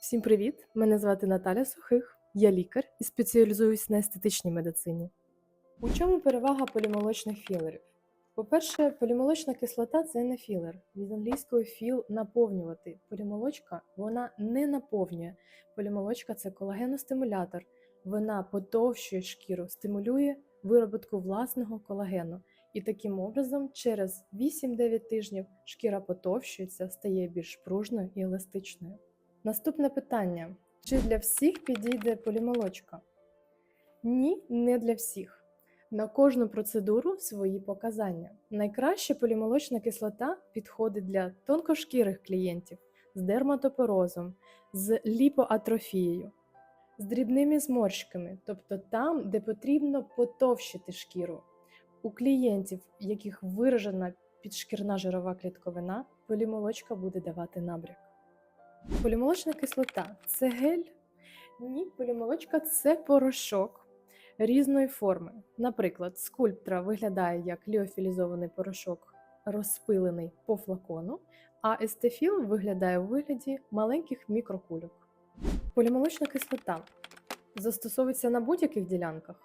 Всім привіт! Мене звати Наталя Сухих, я лікар і спеціалізуюсь на естетичній медицині. У чому перевага полімолочних філерів? По-перше, полімолочна кислота це не філер. Від англійської філ наповнювати. Полімолочка вона не наповнює. Полімолочка це колагеностимулятор. Вона потовщує шкіру, стимулює вироботку власного колагену. І таким образом, через 8-9 тижнів шкіра потовщується, стає більш пружною і еластичною. Наступне питання: чи для всіх підійде полімолочка? Ні, не для всіх. На кожну процедуру свої показання. Найкраще полімолочна кислота підходить для тонкошкірих клієнтів з дерматопорозом, з ліпоатрофією, з дрібними зморшками, тобто там, де потрібно потовщити шкіру. У клієнтів, в яких виражена підшкірна жирова клітковина, полімолочка буде давати набряк. Полімолочна кислота це гель? Ні, полімолочка це порошок різної форми. Наприклад, скульптра виглядає як ліофілізований порошок, розпилений по флакону, а естефіл виглядає у вигляді маленьких мікрокульок. Полімолочна кислота застосовується на будь-яких ділянках.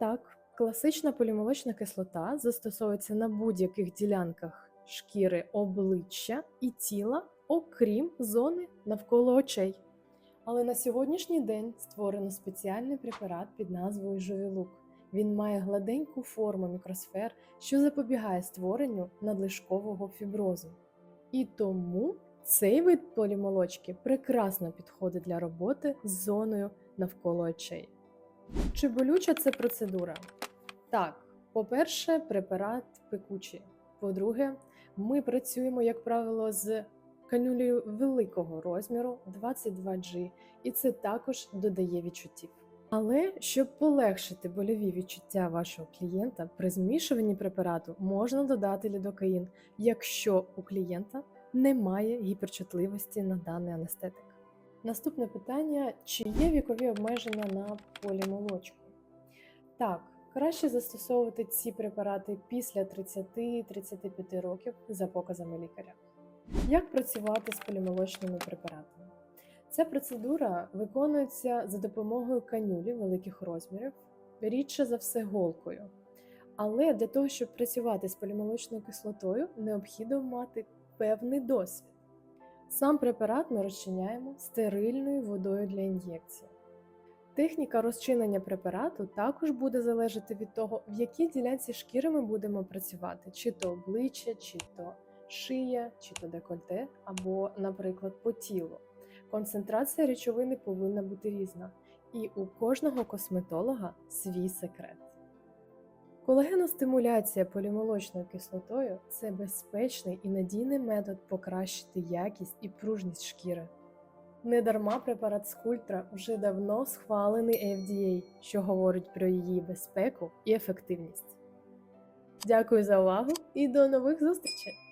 Так, класична полімолочна кислота застосовується на будь-яких ділянках шкіри обличчя і тіла, окрім зони навколо очей. Але на сьогоднішній день створено спеціальний препарат під назвою Жовілук. Він має гладеньку форму мікросфер, що запобігає створенню надлишкового фіброзу. І тому цей вид полімолочки прекрасно підходить для роботи з зоною навколо очей. Чи болюча це процедура? Так, по-перше, препарат пекучий. По-друге, ми працюємо, як правило, з канюлею великого розміру 22G, і це також додає відчуттів. Але щоб полегшити больові відчуття вашого клієнта, при змішуванні препарату можна додати лідокаїн, якщо у клієнта немає гіперчутливості на даний анестетик. Наступне питання: чи є вікові обмеження на полімолочку? Так, краще застосовувати ці препарати після 30-35 років за показами лікаря. Як працювати з полімолочними препаратами? Ця процедура виконується за допомогою канюлі великих розмірів, рідше за все голкою. Але для того, щоб працювати з полімолочною кислотою, необхідно мати певний досвід. Сам препарат ми розчиняємо стерильною водою для ін'єкції. Техніка розчинення препарату також буде залежати від того, в якій ділянці шкіри ми будемо працювати, чи то обличчя, чи то шия, чи то декольте, або, наприклад, по тілу. Концентрація речовини повинна бути різна, і у кожного косметолога свій секрет. Колагеностимуляція полімолочною кислотою це безпечний і надійний метод покращити якість і пружність шкіри. Недарма препарат Скультра вже давно схвалений FDA, що говорить про її безпеку і ефективність. Дякую за увагу і до нових зустрічей!